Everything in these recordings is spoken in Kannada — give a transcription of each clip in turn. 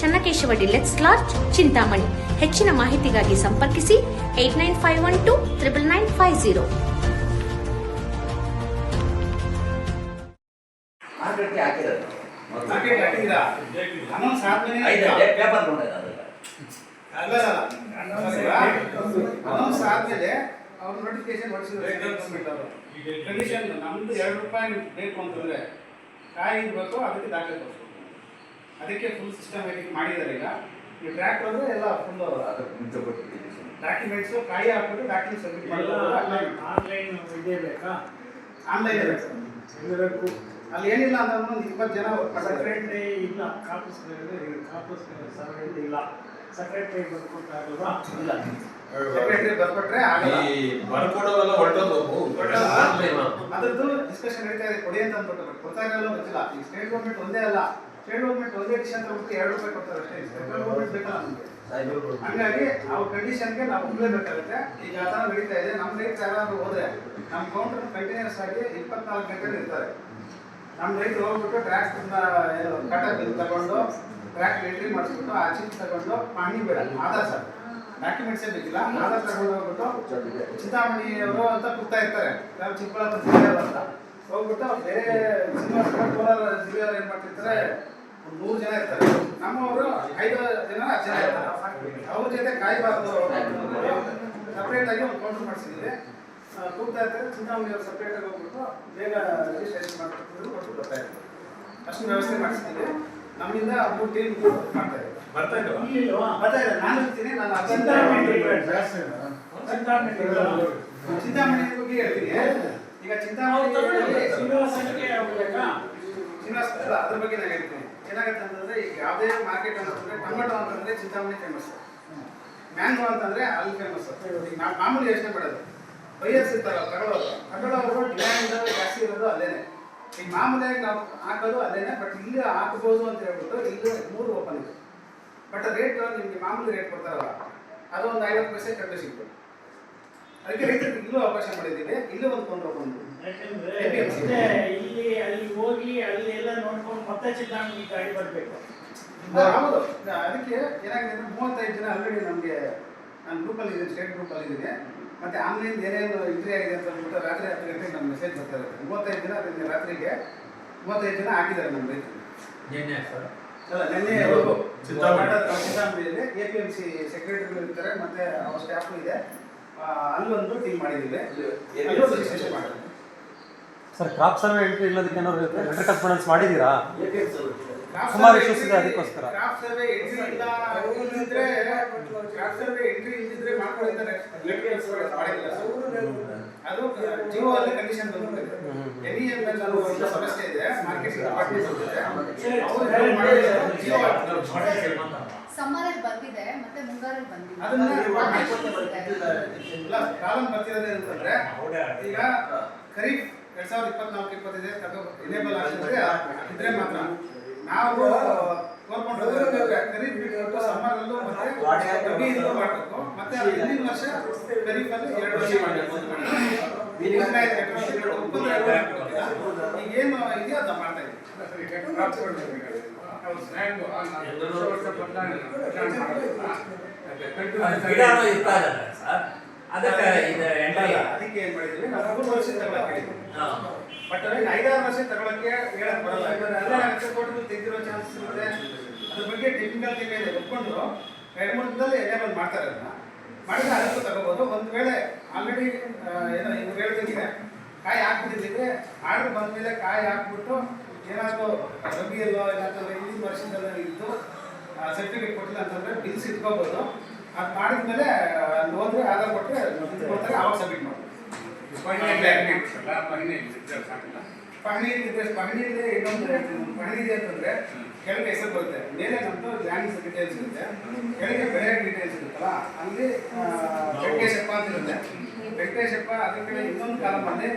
Channakeshava deluxe lodge Chintamani. ಹೆಚ್ಚಿನ ಮಾಹಿತಿಗಾಗಿ ಸಂಪರ್ಕಿಸಿ eight nine five one two triple nine five zero ಆದ್ಮೇಲೆ ಅವ್ರು ನೋಟಿಫಿಕೇಶನ್ ಹೊಡಿಸಿದ್ರು. ಕಂಡೀಷನ್ ನಮ್ದು ಎರಡು ರೂಪಾಯಿ ಬೇಕು ಅಂತಂದ್ರೆ ಕಾಯಿ ಇರ್ಬೇಕು ಅದಕ್ಕೆ ದಾಖಲೆ ತೋರಿಸ್ಬೇಕು ಅದಕ್ಕೆ ಫುಲ್ ಸಿಸ್ಟಮ್ಯಾಟಿಕ್ ಮಾಡಿದ್ದಾರೆ ಈಗ. ಈ ಟ್ರ್ಯಾಕ್ ಅಂದ್ರೆ ಎಲ್ಲ ಫುಲ್ ಅದಕ್ಕೆ ಮುಂಚೆ ಕೊಟ್ಟಿದ್ದೀನಿ ಡಾಕ್ಯುಮೆಂಟ್ಸ್ ಕಾಯಿ ಹಾಕ್ಬಿಟ್ಟು ಡಾಕ್ಯುಮೆಂಟ್ ಸಬ್ಮಿಟ್ ಆನ್ಲೈನ್ ಇದೇ ಬೇಕಾ? ಆನ್ಲೈನ್ ಇರುತ್ತೆ ಇರಬೇಕು ಅಲ್ಲಿ ಏನಿಲ್ಲ ಅಂದ್ರೆ ಒಂದು ಇಪ್ಪತ್ತು ಜನ ಸೆಕ್ರೆಟರಿ ಇಲ್ಲ ಕಾಪಸ್ ಕಾಪಸ್ ಸೆಕ್ರೆಟರಿ ಇಲ್ಲ. ಸೆಕ್ರೆಟರಿ ಬರ್ಕೊಟ್ಟಾಗಲ್ವಾ ಇಲ್ಲ. ಸೆಕ್ರೆಟರಿ ಬರ್ಕೊಟ್ರೆ ಆಗಲ್ಲ. ಈ ಬರ್ಕೊಡೋವೆಲ್ಲ ಹೊರಟೋದು ಅದ್ರದ್ದು ಡಿಸ್ಕಷನ್ ನಡೀತಾ ಇದೆ. ಕೊಡಿ ಅಂತ ಅಂದ್ಬಿಟ್ಟು. ಬಟ್ ಕೊಡ್ತಾ ಇರಲ್ಲ ಗೊತ್ತಿಲ್ಲ. ಈ ಸ್ಟೇಟ್ ಗೌರ್ಮೆಂಟ್ ಒಂದೇ ಅಲ್ಲ. ಸ್ಟೇಟ್ ಗೌರ್ಮೆಂಟ್ ಒಂದೇ ಅಂತ ಬಿಟ್ಟು ಎರಡು ರೂಪಾಯಿ ಕೊಡ್ತಾರೆ ಅಷ್ಟೇ. ಸೆಂಟ್ರಲ್ ಗೌರ್ಮೆಂಟ್ ಬೇಕಲ್ಲ ನಮಗೆ ಹಂಗಾಗಿ ನಾವು ಕಂಡೀಷನ್ಗೆ ನಾವು ಹೋಗಲೇಬೇಕಾಗುತ್ತೆ ಈಗ ಆ ಥರ ನಡೀತಾ ಇದೆ. ನಮ್ಮ ರೈಟ್ ಯಾರಾದ್ರೂ ಹೋದ್ರೆ ನಮ್ಮ ಕೌಂಟರ್ ಕಂಟಿನ್ಯೂಸ್ ಆಗಿ ಇಪ್ಪತ್ನಾಲ್ಕು ಗಂಟೆ ಇರ್ತಾರೆ. ನಮ್ಮ ರೈತರು ಹೋಗ್ಬಿಟ್ಟು ಟ್ರ್ಯಾಕ್ ಕಟ್ ಬಿಲ್ ತಗೊಂಡು ಟ್ರ್ಯಾಕ್ ಎಂಟ್ರಿ ಮಾಡಿಸ್ಬಿಟ್ಟು, ಆ ಚಿಪ್ ತಗೊಂಡು ಪಾಣಿ ಬೇಡ, ಆಧಾರ್ ಸರ್. ಡಾಕ್ಯುಮೆಂಟ್ಸೇ ಬೇಕಿಲ್ಲ? ಆಧಾರ್ ತಗೊಂಡು ಹೋಗ್ಬಿಟ್ಟು ಚಿಂತಾಮಣಿಯವರು ಅಂತ ಕೂಗ್ತಾ ಇರ್ತಾರೆ. ನಾವು ಚಿಕ್ಕಬಳ್ಳಾಪುರ ಜಿಲ್ಲೆಯವರು ಅಂತ. ಹೋಗ್ಬಿಟ್ಟು ಬೇರೆ ಶ್ರೀನಿವಾಸ ಕೋಲಾರ ಜಿಲ್ಲೆಯವರು ಏನ್ ಮಾಡ್ತಿರ್ತಾರೆ? ಒಂದು ನೂರು ಜನ ಇರ್ತಾರೆ. ನಮ್ಮವರು ಐದು ಜನ ಹತ್ತು ಜನ ಇರ್ತಾರೆ. ಅವ್ರ ಜೊತೆ ಕಾಯಬಾರ್ದು. ಸಪ್ರೇಟ್ ಆಗಿ ಒಂದು ಕೌಂಟರ್ ಮಾಡಿಸಿದ್ದೀವಿ. ಕೂಗ್ತಾ ಇರ್ತಾರೆ. ಚಿಂತಾಮಣಿಯವರು ಸಪ್ರೇಟ್ ಆಗಿ ಹೋಗ್ಬಿಟ್ಟು ಬೇಗ ರಿಜಿಸ್ಟ್ರೇಷನ್ ಮಾಡ್ಕೊಂಡು ಕೊಟ್ಟು ಬರ್ತಾ ಇರ್ತಾರೆ ಅಷ್ಟು ವ್ಯವಸ್ಥೆ ಮಾಡಿಸ್ತೀವಿ ನಮ್ಮಿಂದ ಮೂರು ಟೀಮ್ ಮಾಡ್ತಾ ಇದ್ದಾರೆ. ಬರ್ತಾ ಇಲ್ವಾ ಬರ್ತಾ ಇಲ್ಲ ನಾನು ಇರ್ತೀನಿ. ನಾನು ಚಿಂತಾಮಣಿ ಚಿಂತಾಮಣಿ ಚಿಂತಾಮಣಿ ಚಿಂತಾಮಣಿ ಬಗ್ಗೆ ಹೇಳ್ತೀನಿ. ಈಗ ಚಿಂತಾಮಣಿ ಶ್ರೀನಿವಾಸ ಶ್ರೀನಿವಾಸ ಅದ್ರ ಬಗ್ಗೆ ನಾನು ಹೇಳ್ತೀನಿ. ಏನಾಗುತ್ತೆ ಅಂತಂದ್ರೆ ಈಗ ಯಾವುದೇ ಮಾರ್ಕೆಟ್ ಅಂತಂದ್ರೆ ಟೊಮೆಟೊ ಅಂತಂದ್ರೆ ಚಿಂತಾಮಣಿ ಫೇಮಸ್ ಮ್ಯಾಂಗೋ ಅಂತಂದ್ರೆ ಅಲ್ಲಿ ಫೇಮಸ್ ಮಾಮೂಲಿ ಯೋಚನೆ ಮಾಡೋದು. ಬೈಯರ್ಸ್ ಇರ್ತಾರಲ್ಲ ತಗೊಳ್ಳೋರು ತಗೊಳ್ಳೋರು ಡಿಮ್ಯಾಂಡ್ ಜಾಸ್ತಿ ಇರೋದು ಅಲ್ಲೇನೆ. ಈಗ ಮಾಮೂಲಿಯಾಗಿ ನಾವು ಹಾಕೋದು ಅಲ್ಲೇನೆ ಬಟ್ ಇಲ್ಲಿ ಹಾಕ್ಬೋದು ಅಂತ ಹೇಳ್ಬಿಟ್ಟು ಇಲ್ಲಿ ಮೂರು ಓಪನ್ ಇದೆ ಬಟ್ ರೇಟ್ ನಿಮಗೆ ಮಾಮೂಲಿ ರೇಟ್ ಕೊಡ್ತಾರಲ್ಲ ಅದು ಒಂದು ಐವತ್ತು ಪೈಸೆ ಕಡಿಮೆ ಸಿಗ್ಬೋದು. ಅದಕ್ಕೆ ರೈತರಿಗೆ ಇಲ್ಲೂ ಅವಕಾಶ ಮಾಡಿದ್ದೀವಿ, ಇಲ್ಲೂ ಒಂದು ಕೊಂಡು ಓಪನ್ ಯಾಕಂದ್ರೆ ಮತ್ತೆ ಇಲ್ಲಿ ಅಲ್ಲಿ ಹೋಗಿ ಅಲ್ಲಿ ಎಲ್ಲ ನೋಡ್ಕೊಂಡು ಮತ್ತೆ ಚಿಂತಾಮಣಿ ಗಾಡಿ ಬರಬೇಕು. ಹೌದು. ಅದಕ್ಕೆ ಏನಾಗಿದೆ ಅಂದ್ರೆ ಮೂವತ್ತೈದು ಜನ ಆಲ್ರೆಡಿ ನಮಗೆ ನಾನು ಗ್ರೂಪಲ್ಲಿ ಇದ್ದೀನಿ ಸ್ಟೇಟ್ ಗ್ರೂಪಲ್ಲಿ ಇದ್ದೀನಿ. ಮತ್ತೆ ಆನ್ಲೈನ್ ಏನೇನು ಇಂಟ್ರಿ ಆಗಿದೆ ಅಂತ ಅಂದ್ಬಿಟ್ಟು ರಾತ್ರಿ ಹತ್ತು ಗಂಟೆಗೆ ನಮ್ಮ ಮೆಸೇಜ್ ಬರ್ತಾ ಇರುತ್ತೆ. ಮೂವತ್ತೈದು ಜನ ಅದರಿಂದ ರಾತ್ರಿಗೆ ಮೂವತ್ತೈದು ಜನ ಹಾಕಿದ್ದಾರೆ ನಮ್ಮ ರೈತರು. ನಿನ್ನೆ ಸರ್? ಅಲ್ಲ ನಿನ್ನೆ ಚಿಂತಾಮಣಿ. ಚಿಂತಾಮಣಿಯಲ್ಲಿ ಎ ಪಿ ಎಂ ಸಿ ಸೆಕ್ರೆಟರಿಗಳು ಇರ್ತಾರೆ ಮತ್ತೆ ಅವ್ರ ಸ್ಟಾಫ್ ಇದೆ. ಅಲ್ಲೊಂದು ಟೀಮ್ ಮಾಡಿದ್ದೀವಿ. ಮಾಡಿದ್ರು ಸರ್ ಕ್ರಾಪ್ ಸರ್ವೆ ಎಂಟ್ರಿ ಇಲ್ಲದಕ್ಕೆ ಏನಾದ್ರು ಲೆಟರ್ ಕನ್ಫರೆನ್ಸ್ ಮಾಡಿದ್ದೀರಾ? ಕ್ರಾಪ್ ಸುಮಾರು ಇಶ್ಯೂಸ್ ಇದೆ ಅದಕ್ಕೋಸ್ಕರ. ಕ್ರಾಪ್ ಸರ್ವೆ ಎಂಟ್ರಿ ಇಲ್ಲ ಇಲ್ದಿದ್ರೆ ಕ್ರಾಪ್ ಸರ್ವೆ ಎಂಟ್ರಿ ಇಲ್ದಿದ್ರೆ ಮಾಡ್ಕೊಳ್ತಾರೆ ಮಾಡಿಲ್ಲ ಅದು ಜಿಯೋ ಅಲ್ಲಿ ಕಂಡೀಷನ್ ಎನಿ ಎಂ ಎಲ್ ಅನ್ನೋ ಒಂದು ಸಮಸ್ಯೆ ಇದೆ. ಮಾರ್ಕೆಟ್ ಡಿಪಾರ್ಟ್ಮೆಂಟ್ ಜೊತೆ ಅವರು ಮಾಡಿದ್ರು ಜಿಯೋ ಸಮ್ಮರಲ್ಲಿ ಬಂದಿದೆ ಮತ್ತೆ ಮುಂಗಾರಲ್ಲಿ ಬಂದಿದೆ. ಅದನ್ನ ಆದೇಶ ಇಲ್ಲ ಕಾಲಂ ಬರ್ತಿರೋದೇ ಅಂತಂದ್ರೆ ಈಗ ಖರೀಫ್ ಎರಡ್ ಸಾವಿರದ ಇಪ್ಪತ್ನಾಲ್ಕು ಇಪ್ಪತ್ತೈದು ಅದು ಎನೇಬಲ್ ಆಗ್ತಿದ್ರೆ ಇದ್ರೆ ಮಾತ್ರ. ನಾವು ಕೋರ್ಕೊಂಡು ಖರೀಫ್ ಬಿಟ್ಬಿಟ್ಟು ಸಮ್ಮರ್ ಅಲ್ಲೂ ಮತ್ತೆ ಇಲ್ಲೂ ಮಾಡಬೇಕು. ಮತ್ತೆ ಹಿಂದಿನ ವರ್ಷ ಖರೀಫ್ ಅಲ್ಲಿ ಎರಡು ವರ್ಷ ಮಾಡಬೇಕು. ಹದಿನೈದು ಎಕರೆ ಎರಡು ಒಪ್ಪಂದ ಎರಡು ಹಾಕ್ಬೇಕಿಲ್ಲ. ಈಗ ಏನು ಇದೆಯೋ ಅದನ್ನ ಮಾಡ್ತಾ ಇದ್ದೀವಿ. ಅದಕ್ಕೆ ಇದು ಅದಕ್ಕೆ ಏನ್ ಮಾಡಿದ್ವಿ? ನಾವು ಮೂರು ವರ್ಷ ತಗೊಳಕ್ ಹೇಳಿದ್ವಿ. ಬಟ್ ಇನ್ನು ಐದಾರು ವರ್ಷ ತಗೊಳಕ್ಕೆ ಹೇಳಕ್ ಬರಲ್ಲ. ಎಲ್ಲ ತೋಟದಲ್ಲಿ ತೆಗೆದಿರೋ ಚಾನ್ಸಸ್ ಇರುತ್ತೆ. ಅದ್ರ ಬಗ್ಗೆ ಟೆಕ್ನಿಕಲ್ ಇದೆ ಒಪ್ಕೊಂಡು ಎರಡು ಮೂರು ದಿನದಲ್ಲಿ ಎನೇಬಲ್ ಮಾಡ್ತಾರೆ ಅದನ್ನ. ಮಾಡಿದ್ರೆ ಅದಕ್ಕೂ ತಗೋಬಹುದು ಒಂದ್ ವೇಳೆ ಆಲ್ರೆಡಿ ಏನೋ ಇವ್ರು ಹೇಳ್ದಂಗೆ ಕಾಯಿ ಹಾಕ್ಬಿಟ್ಟಿದ್ದೀವಿ ಆರ್ಡರ್ ಬಂದ್ಮೇಲೆ ಕಾಯಿ ಹಾಕ್ಬಿಟ್ಟು ಏನಾದರೂ ರಬಿಯಲ್ಲೋ ಏನಾದರೂ ಹಿಂದಿನ ವರ್ಷದಲ್ಲೋ ಇದ್ದು ಸರ್ಟಿಫಿಕೇಟ್ ಕೊಟ್ಟಿಲ್ಲ ಅಂತಂದ್ರೆ ಬಿಲ್ಸ್ ಇಟ್ಕೋಬೋದು. ಅದು ಮಾಡಿದ್ಮೇಲೆ ಅಲ್ಲಿ ಹೋದ್ರೆ ಆಧಾರ್ ಕೊಟ್ಟರೆ ಕೊಡ್ತಾರೆ ಅವಾಗ ಸಬ್ಮಿಟ್ ಮಾಡಿ ಪಹಣಿ ಇದ್ರೆ ಇದೆ ಇನ್ನೊಂದು ಪಹಣಿ ಇದೆ ಅಂತಂದ್ರೆ ಕೆಳಗೆ ಹೆಸರು ಬರುತ್ತೆ. ಮೇಲೆ ನಮ್ದು ಲ್ಯಾಂಡ್ ಡೀಟೇಲ್ಸ್ ಇರುತ್ತೆ. ಕೆಳಗೆ ಬೆಳೆ ಡೀಟೇಲ್ಸ್ ಇರುತ್ತಲ್ಲ ಅಲ್ಲಿ ವೆಂಕಟೇಶಪ್ಪ ಅಂತ ಇರುತ್ತೆ. ವೆಂಕಟೇಶಪ್ಪ ಅದ್ರ ಕಡೆ ಇನ್ನೊಂದು ಕಾಲಮಲ್ಲಿ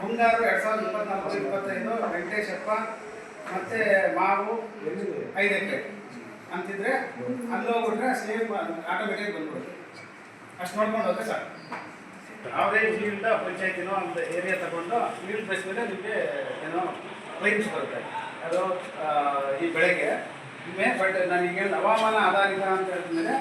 ಮುಂಗಾರು ಎರಡ್ ಸಾವಿರದ ಇಪ್ಪತ್ನಾಲ್ಕು ಇಪ್ಪತ್ತೈದು ವೆಂಕಟೇಶಪ್ಪ ಮತ್ತೆ ಮಾವು ಐದು ಎಕರೆ. ಅಂತಿದ್ರೆ ಅಲ್ಲಿ ಹೋಗ್ಬಿಟ್ರೆ ಸೇಮ್ ಆಟೋಮೆಟಿಕ್ ಬಂದ್ಬಿಡುತ್ತೆ. ಅಷ್ಟು ನೋಡ್ಕೊಂಡು ಹೋದ್ರೆ ಸಾಕು. ರೇಂಜ್ ಫೀಲ್ಡ್ ಪಂಚಾಯತಿನೋ ಒಂದು ಏರಿಯಾ ತಗೊಂಡು ಫೀಲ್ಡ್ ಬೇಸ್ ಮೇಲೆ ನಿಮಗೆ ಏನೋ ಕ್ಲೈಮ್ಸ್ ಬರುತ್ತೆ. ಅದು ಈ ಬೆಳೆಗೆ. ಬಟ್ ನನಗೆ ಹವಾಮಾನ ಆಧಾರಿತ ಅಂತ ಹೇಳಿದ್ಮೇಲೆ